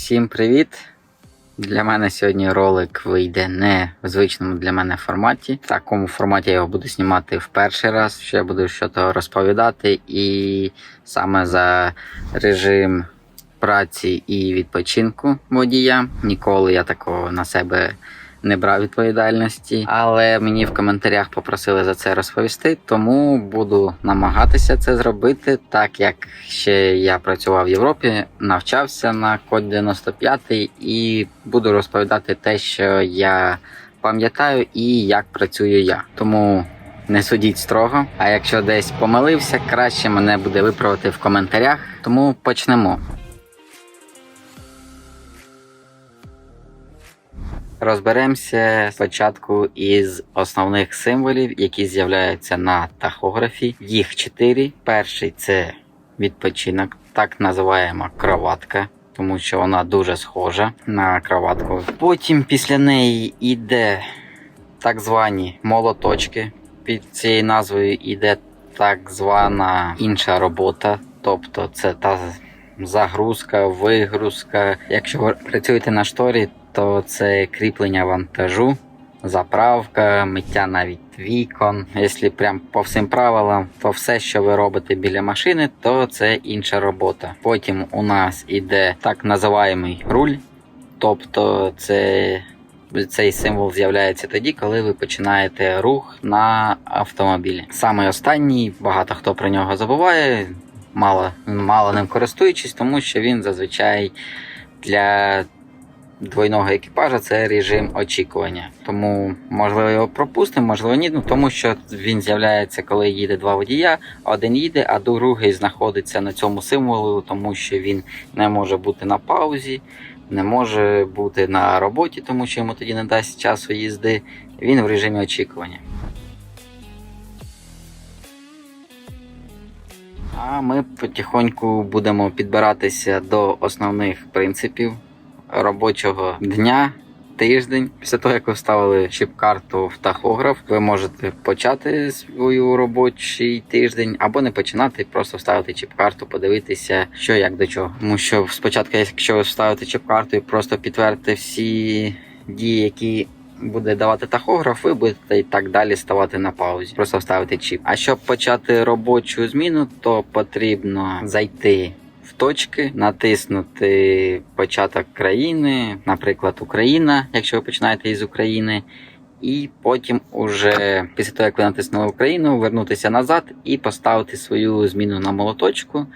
Всім привіт! Для мене сьогодні ролик вийде не в звичному для мене форматі. В такому форматі я його буду знімати в перший раз. що я буду щось розповідати. І саме за режим праці і відпочинку водія. Ніколи я такого на себе не брав відповідальності, але мені в коментарях попросили за це розповісти, тому буду намагатися це зробити, так як ще я працював в Європі, навчався на код 95 і буду розповідати те, що я пам'ятаю і як працюю я. Тому не судіть строго. А якщо десь помилився, краще мене буде виправити в коментарях. Тому почнемо. Розберемося спочатку із основних символів, які з'являються на тахографі. Їх чотири. Перший це відпочинок, так називаємо кроватка, тому що вона дуже схожа на кроватку. Потім після неї йде так звані молоточки. Під цією назвою йде так звана інша робота, тобто це та загрузка, вигрузка. Якщо ви працюєте на шторі, то це кріплення вантажу, заправка, миття навіть вікон. Якщо прям по всім правилам, то все, що ви робите біля машини, то це інша робота. Потім у нас іде так називаємий руль, тобто це. Цей символ з'являється тоді, коли ви починаєте рух на автомобілі. Саме останній, багато хто про нього забуває, мало, мало ним користуючись, тому що він зазвичай для двойного екіпажа це режим очікування. Тому можливо його пропустимо, можливо, ні. Ну тому що він з'являється, коли їде два водія. Один їде, а другий знаходиться на цьому символу, тому що він не може бути на паузі, не може бути на роботі, тому що йому тоді не дасть часу їзди. Він в режимі очікування. А ми потихоньку будемо підбиратися до основних принципів робочого дня. Тиждень після того, як ви вставили чіп-карту в тахограф, ви можете почати свою робочий тиждень або не починати, просто вставити чіп-карту, подивитися, що як до чого. Тому що спочатку, якщо ви вставите чіп-карту і просто підтвердите всі дії, які буде давати тахограф, ви будете і так далі ставати на паузі. Просто вставити чіп. А щоб почати робочу зміну, то потрібно зайти точки, натиснути початок країни, наприклад, Україна, якщо ви починаєте із України. І потім, уже після того, як ви натиснули Україну, вернутися назад і поставити свою зміну на молоточку,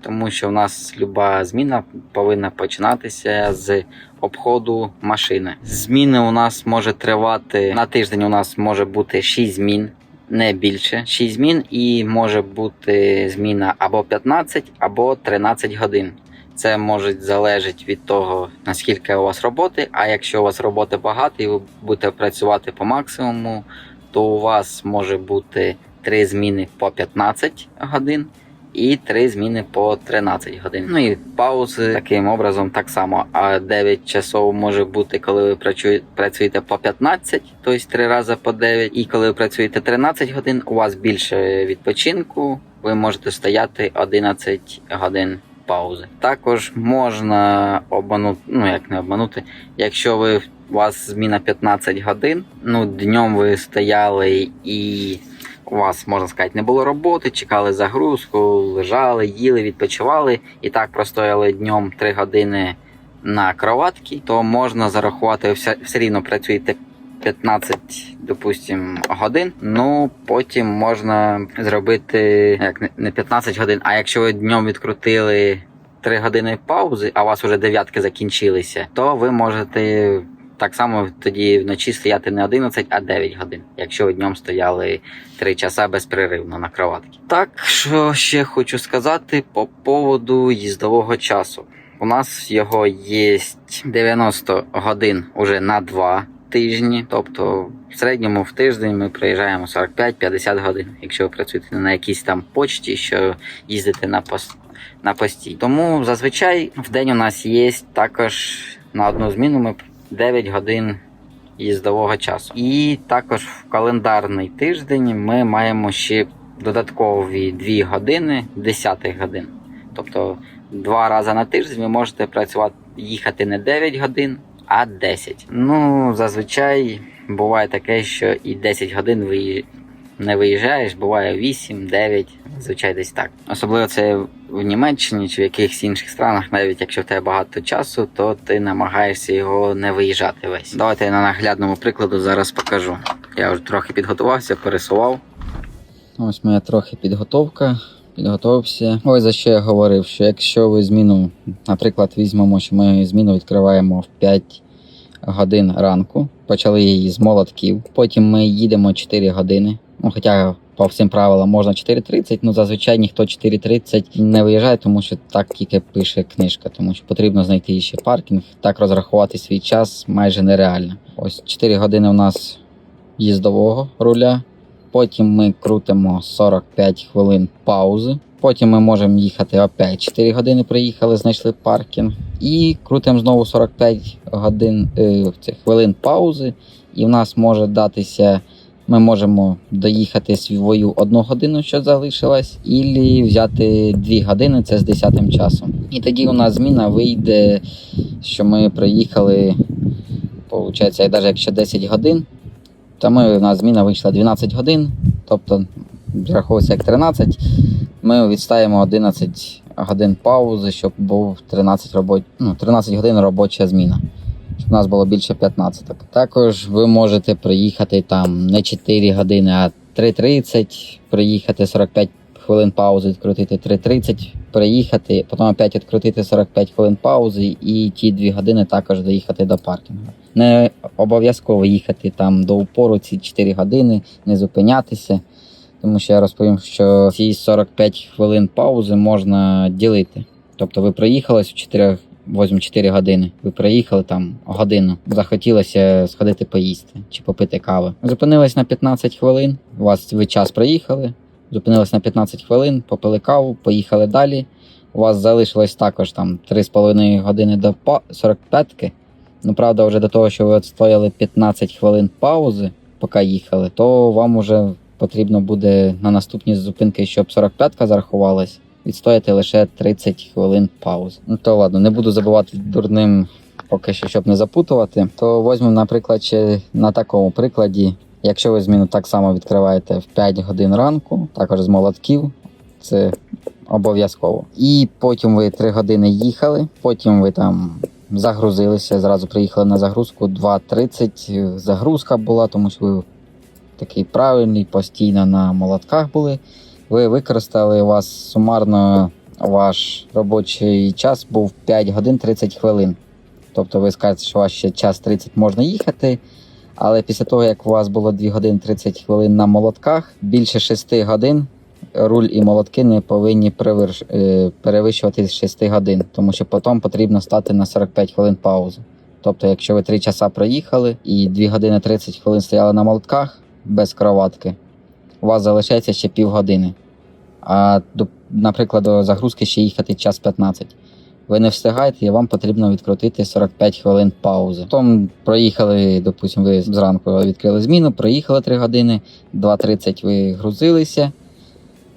тому що в нас люба зміна повинна починатися з обходу машини. Зміни у нас може тривати на тиждень. У нас може бути 6 змін. Не більше 6 змін, і може бути зміна або 15, або 13 годин. Це може залежати від того, наскільки у вас роботи. А якщо у вас роботи багато і ви будете працювати по максимуму, то у вас може бути 3 зміни по 15 годин і 3 зміни по 13 годин. Ну і паузи таким образом так само. А 9 часов може бути, коли ви працює- працюєте по 15, тобто 3 рази по 9. І коли ви працюєте 13 годин, у вас більше відпочинку, ви можете стояти 11 годин паузи. Також можна обманути, ну як не обманути, якщо ви у вас зміна 15 годин, ну днем ви стояли і у вас, можна сказати, не було роботи, чекали загрузку, лежали, їли, відпочивали і так простояли днем 3 години на кроватці, то можна зарахувати все, рівно працюєте 15, допустим, годин. Ну потім можна зробити як не 15 годин. А якщо ви днем відкрутили 3 години паузи, а у вас вже дев'ятки закінчилися, то ви можете. Так само тоді вночі стояти не 11, а 9 годин, якщо днем стояли 3 часа безперервно на кроватці. Так, що ще хочу сказати по поводу їздового часу. У нас його є 90 годин уже на 2 тижні. Тобто в середньому в тиждень ми проїжджаємо 45-50 годин, якщо ви працюєте на якійсь там почті, що їздите на пост на постій. Тому зазвичай в день у нас є також на одну зміну ми 9 годин їздового часу. І також в календарний тиждень ми маємо ще додаткові 2 години 10 годин. Тобто два рази на тиждень ви можете працювати їхати не 9 годин, а 10. Ну, зазвичай буває таке, що і 10 годин виї- не виїжджаєш, буває 8, 9, зазвичай десь так. Особливо це в Німеччині чи в якихось інших странах, навіть якщо в тебе багато часу, то ти намагаєшся його не виїжджати весь. Давайте я на наглядному прикладу зараз покажу. Я вже трохи підготувався, пересував. Ось моя трохи підготовка. Підготовився. Ось за що я говорив, що якщо ви зміну, наприклад, візьмемо, що ми зміну відкриваємо в 5 годин ранку, почали її з молотків, потім ми їдемо 4 години. Ну, хоча по всім правилам можна 4.30, ну зазвичай ніхто 4.30 не виїжджає, тому що так тільки пише книжка, тому що потрібно знайти ще паркінг. Так розрахувати свій час майже нереально. Ось 4 години у нас їздового руля. Потім ми крутимо 45 хвилин паузи. Потім ми можемо їхати опять 4 години приїхали, знайшли паркінг. І крутимо знову 45 годин е, хвилин паузи. І в нас може датися. Ми можемо доїхати свою одну годину, що залишилась, і взяти 2 години, це з 10 часом. І тоді у нас зміна вийде, що ми приїхали, виходить, навіть якщо 10 годин, то ми, у нас зміна вийшла 12 годин, тобто рахується як 13. Ми відстаємо 11 годин паузи, щоб був 13, робоч... ну, 13 годин робоча зміна. Щоб нас було більше 15. Також ви можете приїхати там не 4 години, а 3.30, приїхати 45 хвилин паузи, відкрутити 3.30, приїхати, потім опять відкрутити 45 хвилин паузи і ті 2 години також доїхати до паркінгу. Не обов'язково їхати там до упору ці 4 години, не зупинятися. Тому що я розповім, що ці 45 хвилин паузи можна ділити. Тобто ви приїхали в 4, возьмемо 4 години. Ви приїхали там годину, захотілося сходити поїсти чи попити кави. Зупинились на 15 хвилин. У вас ви час приїхали, зупинились на 15 хвилин, попили каву, поїхали далі. У вас залишилось також там 3,5 години до 45-ки. Ну, правда, вже до того, що ви відстояли 15 хвилин паузи, поки їхали, то вам вже потрібно буде на наступні зупинки, щоб 45-ка зарахувалась, відстояти лише 30 хвилин паузи. Ну то ладно, не буду забувати дурним поки що, щоб не запутувати. То візьмемо, наприклад, ще на такому прикладі. Якщо ви зміну так само відкриваєте в 5 годин ранку, також з молотків, це обов'язково. І потім ви 3 години їхали, потім ви там загрузилися, зразу приїхали на загрузку 2.30. Загрузка була, тому що ви такий правильний, постійно на молотках були. Ви використали у вас сумарно ваш робочий час був 5 годин 30 хвилин. Тобто ви скажете, що у вас ще час 30 можна їхати. Але після того, як у вас було 2 години 30 хвилин на молотках, більше 6 годин руль і молотки не повинні е, перевищувати 6 годин, тому що потім потрібно стати на 45 хвилин паузи. Тобто, якщо ви 3 часа проїхали і 2 години 30 хвилин стояли на молотках без кроватки, у вас залишається ще півгодини. А, до, наприклад, до загрузки ще їхати час 15. Ви не встигаєте, і вам потрібно відкрутити 45 хвилин паузи. Потім проїхали, допустимо, ви зранку відкрили зміну, проїхали 3 години, 2.30 ви грузилися,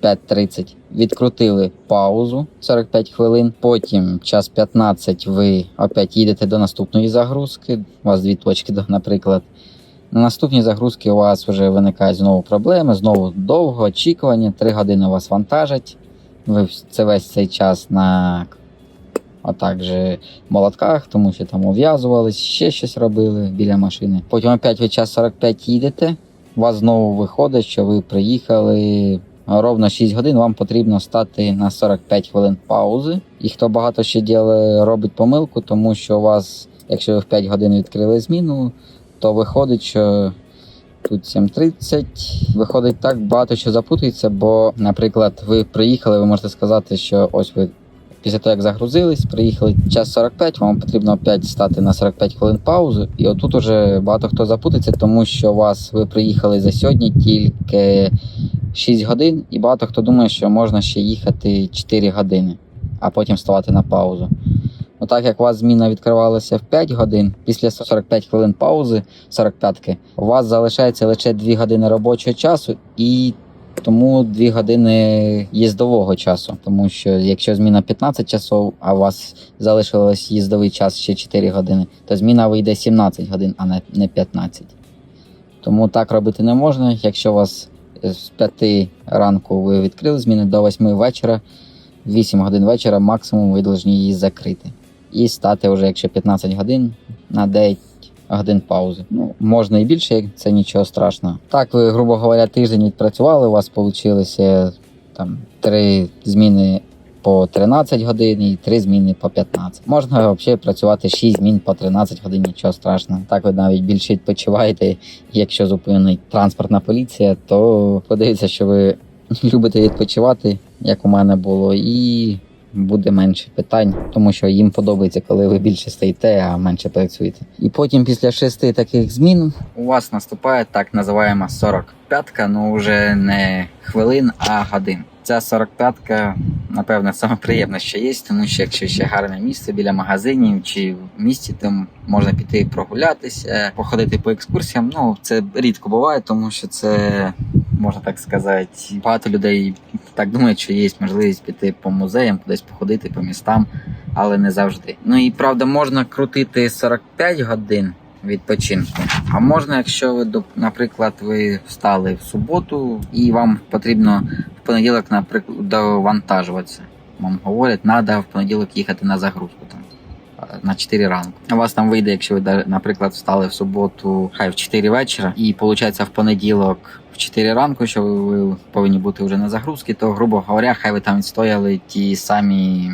5.30 відкрутили паузу 45 хвилин. Потім час 15 ви опять їдете до наступної загрузки. У вас дві точки, наприклад. На наступній загрузці у вас вже виникають знову проблеми, знову довго очікування, 3 години вас вантажать. Ви це весь цей час на а також молотках, тому що там ув'язувались, ще щось робили біля машини. Потім опять ви час 45 їдете. У вас знову виходить, що ви приїхали ровно 6 годин. Вам потрібно стати на 45 хвилин паузи. І хто багато ще діли, робить помилку, тому що у вас, якщо ви в 5 годин відкрили зміну, то виходить, що тут 7.30. Виходить так багато що запутується, бо, наприклад, ви приїхали, ви можете сказати, що ось ви після того, як загрузились, приїхали час 45, вам потрібно опять стати на 45 хвилин паузу. І отут уже багато хто запутається, тому що вас ви приїхали за сьогодні тільки 6 годин, і багато хто думає, що можна ще їхати 4 години, а потім вставати на паузу. Ну так як у вас зміна відкривалася в 5 годин, після 45 хвилин паузи, 45-ки, у вас залишається лише 2 години робочого часу і Тому 2 години їздового часу. Тому що якщо зміна 15 часов, а у вас залишилось їздовий час ще 4 години, то зміна вийде 17 годин, а не- не 15. Тому так робити не можна. Якщо у вас е, з 5 ранку ви відкрили зміни до 8 вечора, 8 годин вечора максимум ви повинні її закрити. І стати вже, якщо 15 годин, на 9 годин паузи. Ну, можна і більше, це нічого страшного. Так, ви, грубо говоря, тиждень відпрацювали, у вас вийшло там 3 зміни по 13 годин і 3 зміни по 15. Можна взагалі працювати 6 змін по 13 годин, нічого страшного. Так ви навіть більше відпочиваєте. Якщо зупинить транспортна поліція, то подивиться, що ви любите відпочивати, як у мене було, і буде менше питань, тому що їм подобається, коли ви більше стоїте, а менше працюєте. І потім, після шести таких змін, у вас наступає так називаємо 45-ка, ну вже не хвилин, а годин. Ця 45-ка, напевно, саме приємне, що є, тому що якщо ще гарне місце біля магазинів чи в місті, то можна піти прогулятися, походити по екскурсіям. Ну це рідко буває, тому що це можна так сказати, багато людей так думають, що є можливість піти по музеям, кудись походити по містам, але не завжди. Ну і правда, можна крутити 45 годин відпочинку. А можна, якщо ви до- наприклад, ви встали в суботу і вам потрібно в понеділок, наприклад, довантажуватися. Вам говорять, треба в понеділок їхати на загрузку там. На 4 ранку. У вас там вийде, якщо ви, наприклад, встали в суботу, хай в 4 вечора, і виходить в понеділок в 4 ранку, що ви повинні бути вже на загрузці, то, грубо говоря, хай ви там відстояли ті самі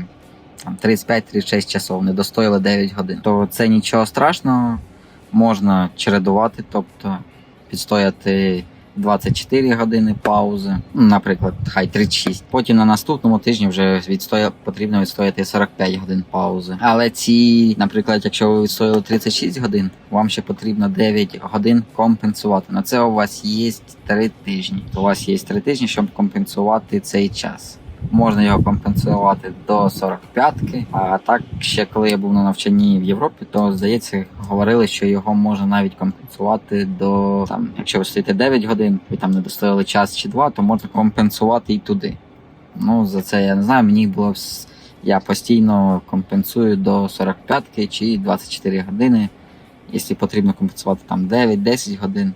там, 35-36 часов, не достояли 9 годин. То це нічого страшного, можна чередувати, тобто підстояти 24 години паузи, наприклад, хай 36. Потім на наступному тижні вже відстоя... потрібно відстояти 45 годин паузи. Але ці, наприклад, якщо ви відстояли 36 годин, вам ще потрібно 9 годин компенсувати. На це у вас є 3 тижні. У вас є 3 тижні, щоб компенсувати цей час. Можна його компенсувати до 45-ки. А так, ще коли я був на навчанні в Європі, то здається, говорили, що його можна навіть компенсувати до там, якщо ви стоїте 9 годин, ви там не достояли час чи два, то можна компенсувати і туди. Ну за це я не знаю. Мені було я постійно компенсую до 45-ки чи 24 години. Якщо потрібно компенсувати там 9-10 годин,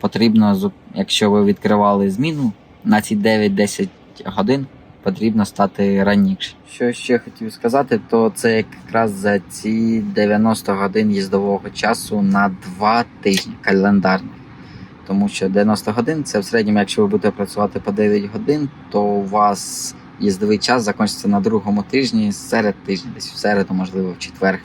потрібно, якщо ви відкривали зміну на ці 9-10 годин, потрібно стати раніше. Що ще хотів сказати, то це якраз за ці 90 годин їздового часу на 2 тижні календарних. Тому що 90 годин це в середньому, якщо ви будете працювати по 9 годин, то у вас їздовий час закінчиться на другому тижні серед тижня, десь в середу, можливо, в четвер.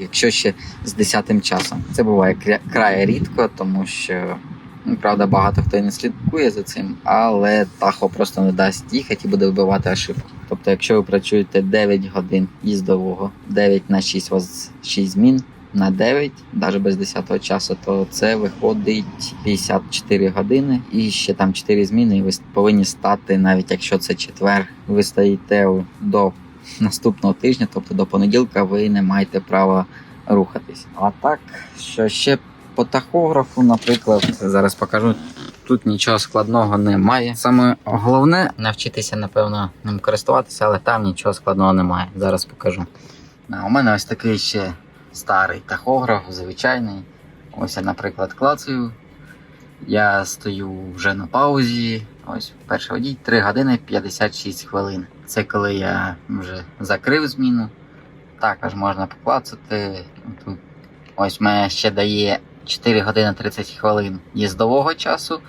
Якщо ще з 10 часом. Це буває край рідко, тому що Ну, правда, багато хто не слідкує за цим, але Тахо просто не дасть їхати і буде вбивати ошибки. Тобто, якщо ви працюєте 9 годин їздового, 9 на 6 у вас 6 змін, на 9, навіть без 10 часу, то це виходить 54 години і ще там 4 зміни, і ви повинні стати, навіть якщо це четвер, ви стоїте до наступного тижня, тобто до понеділка, ви не маєте права рухатись. А так, що ще по тахографу, наприклад, зараз покажу. Тут нічого складного немає. Саме головне навчитися, напевно, ним користуватися, але там нічого складного немає. Зараз покажу. У мене ось такий ще старий тахограф, звичайний. Ось я, наприклад, клацаю. Я стою вже на паузі. Ось перший водій 3 години 56 хвилин. Це коли я вже закрив зміну. Також можна поклацати. Тут ось мене ще дає 4 години 30 хвилин їздового часу,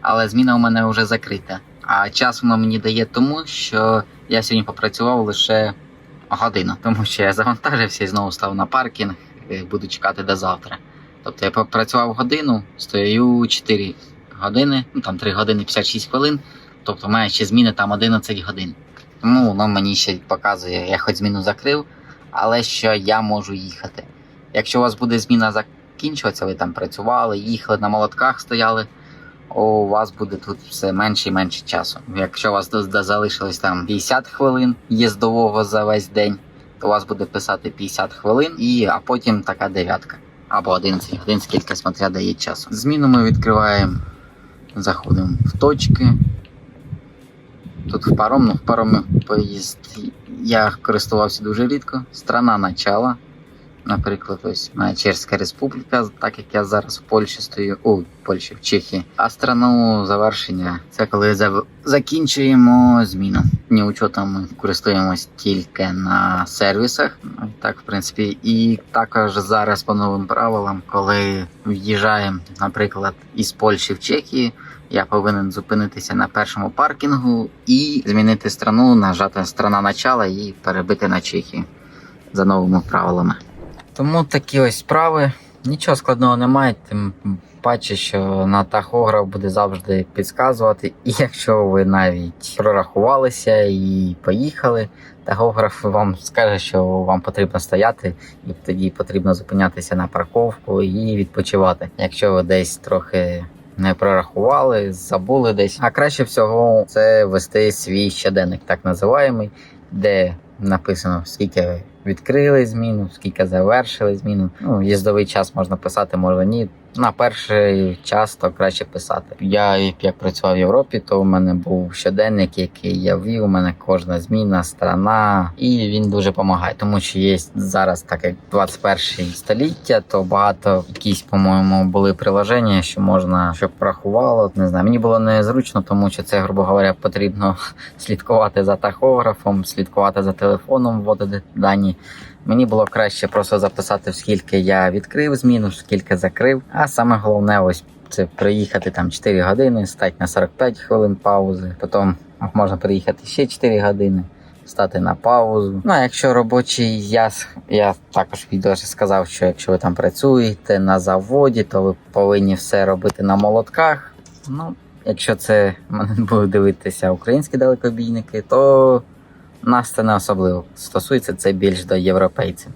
але зміна у мене вже закрита. А час воно мені дає тому, що я сьогодні попрацював лише годину, тому що я завантажився і знову став на паркінг, буду чекати до завтра. Тобто я попрацював годину, стою 4 години, ну там 3 години 56 хвилин, тобто мене ще зміни там 11 годин. Тому воно мені ще показує, я хоч зміну закрив, але що я можу їхати. Якщо у вас буде зміна закінчуватися, ви там працювали, їхали на молотках стояли, у вас буде тут все менше і менше часу. Якщо у вас залишилось там 50 хвилин їздового за весь день, то у вас буде писати 50 хвилин, і, а потім така дев'ятка. Або 11 годин, скільки смотря дає часу. Зміну ми відкриваємо, заходимо в точки, тут в паром, ну в паром поїзд я користувався дуже рідко. Страна начала. Наприклад, ось Чеська Республіка, так як я зараз в Польщі стою, у Польщі, в Чехії. А страну завершення це коли закінчуємо зміну. Ні ми користуємось тільки на сервісах. Так, в принципі, і також зараз по новим правилам, коли в'їжджаємо, наприклад, із Польщі в Чехію. Я повинен зупинитися на першому паркінгу і змінити страну, нажати страна начала і перебити на Чехію за новими правилами. Тому такі ось справи. Нічого складного немає, тим паче, що на тахограф буде завжди підказувати. І якщо ви навіть прорахувалися і поїхали, тахограф вам скаже, що вам потрібно стояти, і тоді потрібно зупинятися на парковку і відпочивати. Якщо ви десь трохи не прорахували, забули десь. А краще всього це вести свій щоденник, так називаємий, де написано скільки відкрили зміну, скільки завершили зміну. Ну, їздовий час можна писати, може ні. На перший час то краще писати. Я як працював в Європі, то у мене був щоденник, який я ввів. У мене кожна зміна, страна, і він дуже допомагає, тому що є зараз, так як 21 століття, то багато якісь, по-моєму, були приложення, що можна, щоб рахувало. Не знаю, мені було незручно, тому що це, грубо говоря, потрібно слідкувати за тахографом, слідкувати за телефоном, вводити дані. Мені було краще просто записати, скільки я відкрив зміну, скільки закрив. А саме головне, ось це приїхати там 4 години, стати на 45 хвилин паузи. Потім можна приїхати ще 4 години, стати на паузу. Ну а якщо робочий яс, я також відео сказав, що якщо ви там працюєте на заводі, то ви повинні все робити на молотках. Ну, якщо це мене будуть дивитися українські далекобійники, то нас це не особливо стосується це більш до європейців.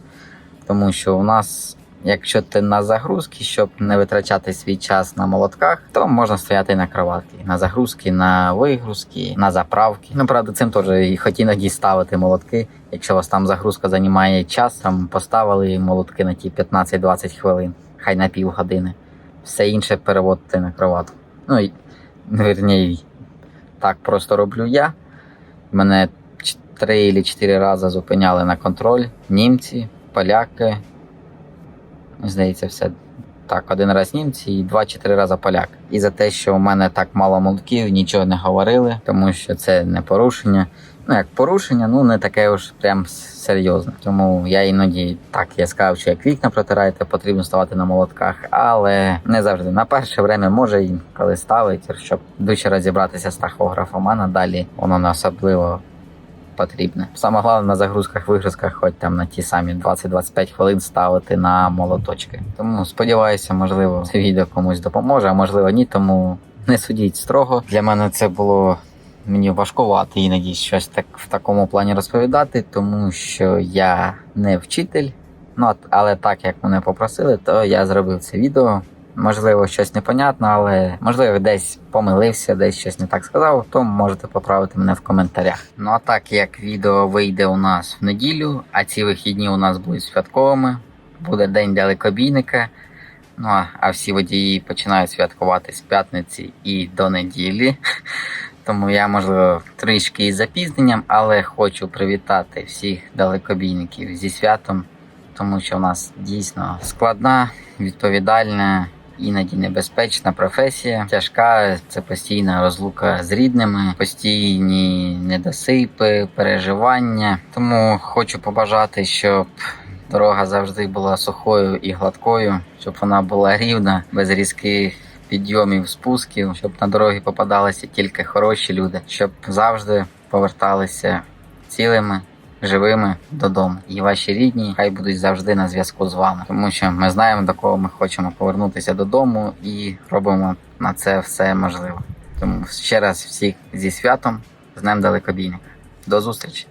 Тому що у нас, якщо ти на загрузки, щоб не витрачати свій час на молотках, то можна стояти на кроватці. На загрузки, на вигрузки, на заправки. Ну, правда, цим теж і іноді ставити молотки. Якщо у вас там загрузка займає час, там поставили молотки на ті 15-20 хвилин, хай на півгодини. Все інше переводити на кроватку. Ну і так просто роблю я. Мене три чи чотири рази зупиняли на контроль німці, поляки. Здається, все так, один раз німці і два-чотири рази поляк. І за те, що у мене так мало молотків, нічого не говорили, тому що це не порушення. Ну, як порушення, ну не таке уж прям серйозне. Тому я іноді так я сказав, що як вікна протираєте, потрібно ставати на молотках, але не завжди. На перше время може і коли ставить, щоб дужче розібратися з тахографом, а надалі воно не особливо потрібне. Саме головне на загрузках, вигрузках, хоч там на ті самі 20-25 хвилин ставити на молоточки. Тому сподіваюся, можливо, це відео комусь допоможе, а можливо ні, тому не судіть строго. Для мене це було. Мені важкувати іноді щось так в такому плані розповідати, тому що я не вчитель. Ну але так як мене попросили, то я зробив це відео. Можливо, щось непонятно, але можливо десь помилився, десь щось не так сказав, то можете поправити мене в коментарях. Ну а так як відео вийде у нас в неділю, а ці вихідні у нас будуть святковими, буде день далекобійника. Ну а, всі водії починають святкувати з п'ятниці і до неділі. Тому я, можливо, трішки із запізненням, але хочу привітати всіх далекобійників зі святом, тому що у нас дійсно складна, відповідальна, іноді небезпечна професія. Тяжка це постійна розлука з рідними, постійні недосипи, переживання. Тому хочу побажати, щоб дорога завжди була сухою і гладкою, щоб вона була рівна, без різких підйомів, спусків, щоб на дорогі попадалися тільки хороші люди, щоб завжди поверталися цілими. Живими додому, і ваші рідні хай будуть завжди на зв'язку з вами, тому що ми знаємо до кого ми хочемо повернутися додому і робимо на це все можливе. Тому ще раз всіх зі святом, з Днем Далекобійника. До зустрічі!